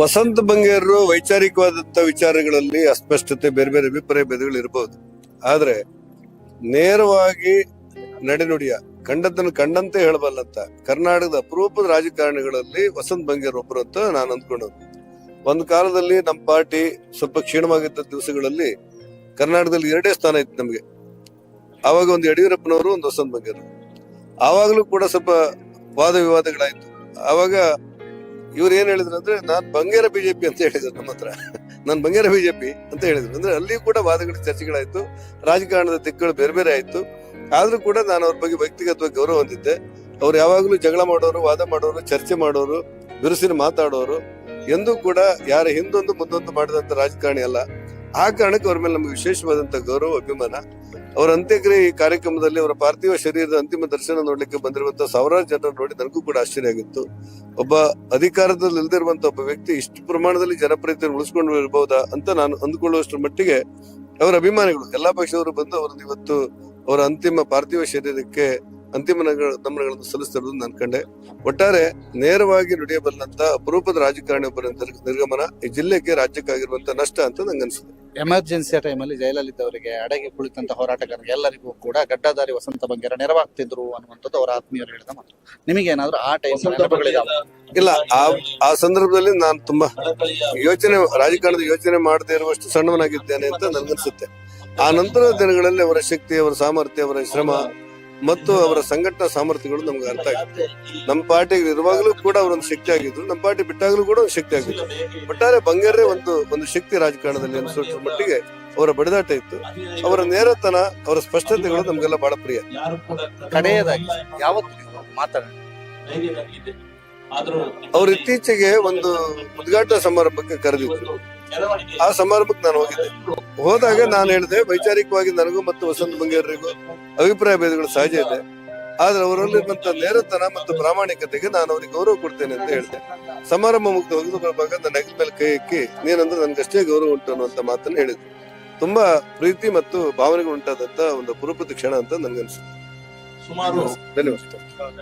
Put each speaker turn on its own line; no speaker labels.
ವಸಂತ ಬಂಗೇರರು ವೈಚಾರಿಕವಾದಂತ ವಿಚಾರಗಳಲ್ಲಿ ಅಸ್ಪಷ್ಟತೆ, ಬೇರೆ ಬೇರೆ ಅಭಿಪ್ರಾಯ ಭೇದಗಳು ಇರಬಹುದು ಆದ್ರೆ ನೇರವಾಗಿ ನಡೆನುಡಿಯ, ಕಂಡದ್ದನ್ನು ಕಂಡಂತೆ ಹೇಳಬಲ್ಲಂತ ಕರ್ನಾಟಕದ ಅಪರೂಪದ ರಾಜಕಾರಣಿಗಳಲ್ಲಿ ವಸಂತ ಬಂಗೇರ್ ಒಬ್ಬರು ಅಂತ ನಾನು ಅಂದ್ಕೊಂಡು. ಒಂದು ಕಾಲದಲ್ಲಿ ನಮ್ಮ ಪಾರ್ಟಿ ಸ್ವಲ್ಪ ಕ್ಷೀಣವಾಗಿದ್ದ ದಿವಸಗಳಲ್ಲಿ ಕರ್ನಾಟಕದಲ್ಲಿ ಎರಡೇ ಸ್ಥಾನ ಇತ್ತು ನಮಗೆ. ಆವಾಗ ಒಂದು ಯಡಿಯೂರಪ್ಪನವರು, ಒಂದು ವಸಂತ ಬಂಗೇರು. ಆವಾಗಲೂ ಕೂಡ ಸ್ವಲ್ಪ ವಾದ ವಿವಾದಗಳಾಯ್ತು. ಆವಾಗ ಇವ್ರು ಏನ್ ಹೇಳಿದ್ರು ಅಂದ್ರೆ, ನಾನ್ ಬಂಗೇರ ಬಿಜೆಪಿ ಅಂತ ಹೇಳಿದ್ರು ನಮ್ಮ ಹತ್ರ. ನಾನ್ ಬಂಗೇರ ಬಿಜೆಪಿ ಅಂತ ಹೇಳಿದ್ರು. ಅಂದ್ರೆ ಅಲ್ಲಿ ಕೂಡ ವಾದಗಳು, ಚರ್ಚೆಗಳಾಯ್ತು. ರಾಜಕಾರಣದ ದಿಕ್ಕುಗಳು ಬೇರೆ ಬೇರೆ ಆಯ್ತು. ಆದ್ರೂ ಕೂಡ ನಾನು ಅವ್ರ ಬಗ್ಗೆ ವ್ಯಕ್ತಿಗತವಾಗಿ ಗೌರವ ಹೊಂದಿದ್ದೆ. ಅವ್ರು ಯಾವಾಗಲೂ ಜಗಳ ಮಾಡೋರು, ವಾದ ಮಾಡೋರು, ಚರ್ಚೆ ಮಾಡೋರು, ಬಿರುಸಿನ ಮಾತಾಡೋರು, ಎಂದೂ ಕೂಡ ಯಾರ ಹಿಂದೊಂದು, ಮುಂದೊಂದು ಮಾಡಿದಂತ ರಾಜಕಾರಣಿ ಅಲ್ಲ. ಆ ಕಾರಣಕ್ಕೆ ಅವ್ರ ಮೇಲೆ ನಮ್ಗೆ ವಿಶೇಷವಾದಂತ ಗೌರವ, ಅಭಿಮಾನ. ಅವರ ಅಂತ್ಯಕ್ರಿಯೆ ಈ ಕಾರ್ಯಕ್ರಮದಲ್ಲಿ ಅವರ ಪಾರ್ಥಿವ ಶರೀರದ ಅಂತಿಮ ದರ್ಶನ ನೋಡ್ಲಿಕ್ಕೆ ಬಂದಿರುವಂತ ಸಾವಿರಾರು ಜನರು ನೋಡಿ ನನಗೂ ಕೂಡ ಆಶ್ಚರ್ಯ ಆಗಿತ್ತು. ಒಬ್ಬ ಅಧಿಕಾರದಲ್ಲಿ ಇಲ್ದಿರುವಂತಹ ಒಬ್ಬ ವ್ಯಕ್ತಿ ಇಷ್ಟು ಪ್ರಮಾಣದಲ್ಲಿ ಜನಪ್ರಿಯತೆಯನ್ನು ಉಳಿಸ್ಕೊಂಡು ಇರಬಹುದಾ ಅಂತ ನಾನು ಅಂದುಕೊಳ್ಳುವಷ್ಟರ ಮಟ್ಟಿಗೆ ಅವರ ಅಭಿಮಾನಿಗಳು, ಎಲ್ಲಾ ಪಕ್ಷದವರು ಬಂದು ಅವರದ್ದು ಇವತ್ತು ಅವರ ಅಂತಿಮ ಪಾರ್ಥಿವ ಶರೀರಕ್ಕೆ ಅಂತಿಮ ನಗ- ನಮನಗಳನ್ನು ಸಲ್ಲಿಸುತ್ತಿರುವುದು ನಾನು ಕಂಡೆ. ಒಟ್ಟಾರೆ ನೇರವಾಗಿ ನುಡಿಯಬಲ್ಲಂತ ಅಪರೂಪದ ರಾಜಕಾರಣಿ ಒಬ್ಬರ ನಿರ್ಗಮನ ಈ ಜಿಲ್ಲೆಗೆ ರಾಜ್ಯಕ್ಕಾಗಿರುವಂತಹ ನಷ್ಟ ಅಂತ ನಂಗೆ ಅನ್ಸುತ್ತೆ
ಎಮರ್ಜೆನ್ಸಿಯ ಟೈಮಲ್ಲಿ ಜೈಲಲ್ಲಿದ್ದವರಿಗೆ ಅಡಗಿ ಕುಳಿತಂತ ಹೋರಾಟಗಾರರಿಗೆ ಎಲ್ಲರಿಗೂ ಕೂಡ ಗಡ್ಡಧಾರಿ ವಸಂತ ಬಂಗೇರ ನೆರವಾಗ್ತಿದ್ರು ಅನ್ನುವಂಥದ್ದು ಅವರ ಆತ್ಮೀಯರು ಹೇಳಿದ ಮಾತು. ನಿಮಗೆ ಏನಾದ್ರು ಆ ಟೈಮ್
ಇಲ್ಲ ಆ ಆ ಸಂದರ್ಭದಲ್ಲಿ ನಾನು ತುಂಬಾ ಯೋಚನೆ ರಾಜಕಾರಣದ ಯೋಚನೆ ಮಾಡದೇ ಇರುವಷ್ಟು ಸಣ್ಣವನಾಗಿದ್ದೇನೆ ಅಂತ ನನ್ಗನ್ಸುತ್ತೆ. ಆ ನಂತರದ ದಿನಗಳಲ್ಲಿ ಅವರ ಶಕ್ತಿ ಅವರ ಸಾಮರ್ಥ್ಯ ಅವರ ಶ್ರಮ ಮತ್ತು ಅವರ ಸಂಘಟನಾ ಸಾಮರ್ಥ್ಯಗಳು ನಮ್ಗೆ ಅರ್ಥ ಆಗಿತ್ತು ನಮ್ಮ ಪಾರ್ಟಿಗೆ ಇರುವಾಗಲೂ ಕೂಡ ಅವರೊಂದು ಶಕ್ತಿ ಆಗಿದ್ರು ನಮ್ಮ ಪಾರ್ಟಿ ಬಿಟ್ಟಾಗಲೂ ಕೂಡ ಒಂದು ಶಕ್ತಿ ಆಗಿದ್ರು ಒಟ್ಟಾರೆ ಬಂಗಾರೇ ಒಂದು ಒಂದು ಶಕ್ತಿ ರಾಜಕಾರಣದಲ್ಲಿ ಅನಿಸೋ ಮಟ್ಟಿಗೆ ಅವರ ಬಡಿದಾಟ ಇತ್ತು. ಅವರ ನೇರತನ ಅವರ ಸ್ಪಷ್ಟತೆಗಳು ನಮ್ಗೆಲ್ಲ ಬಹಳ ಪ್ರಿಯ.
ಕಡೆಯದಾಗಿ ಯಾವತ್ತು ಮಾತಾಡ
ಅವ್ರು ಇತ್ತೀಚೆಗೆ ಒಂದು ಉದ್ಘಾಟನಾ ಸಮಾರಂಭಕ್ಕೆ ಕರೆದಿದ್ರು. ಆ ಸಮಾರಂಭಕ್ಕೆ ನಾನು ಹೋಗಿದ್ದೆ. ಹೋದಾಗ ನಾನು ಹೇಳಿದೆ ವೈಚಾರಿಕವಾಗಿ ನನಗೂ ಮತ್ತು ವಸಂತ ಬಂಗೇರಿಗೂ ಅಭಿಪ್ರಾಯ ಭೇದಗಳು ಸಹಜ ಇದೆ. ಆದ್ರೆ ಅವರಲ್ಲಿರುವಂತ ನೇರತನ ಮತ್ತು ಪ್ರಾಮಾಣಿಕತೆಗೆ ನಾನು ಅವರಿಗೆ ಗೌರವ ಕೊಡ್ತೇನೆ ಅಂತ ಹೇಳಿದೆ. ಸಮಾರಂಭ ಮುಗ್ದು ಹೋಗಿದ್ದು ಬರುವಾಗ ನನ್ನ ಹೆಗಲ ಮೇಲೆ ಕೈ ಇಕ್ಕಿ ನೀನಂದ್ರೆ ನನ್ಗಷ್ಟೇ ಗೌರವ ಉಂಟು ಅನ್ನುವಂತ ಮಾತನ್ನ ಹೇಳಿದ್ರು. ತುಂಬಾ ಪ್ರೀತಿ ಮತ್ತು ಭಾವನೆಗಳು ಉಂಟಾದಂತ ಒಂದು ಪುರುಪತಿ ಕ್ಷಣ ಅಂತ ನನ್ಗನ್ಸುತ್ತೆ
ಸುಮಾರು
ಧನ್ಯವಾದ.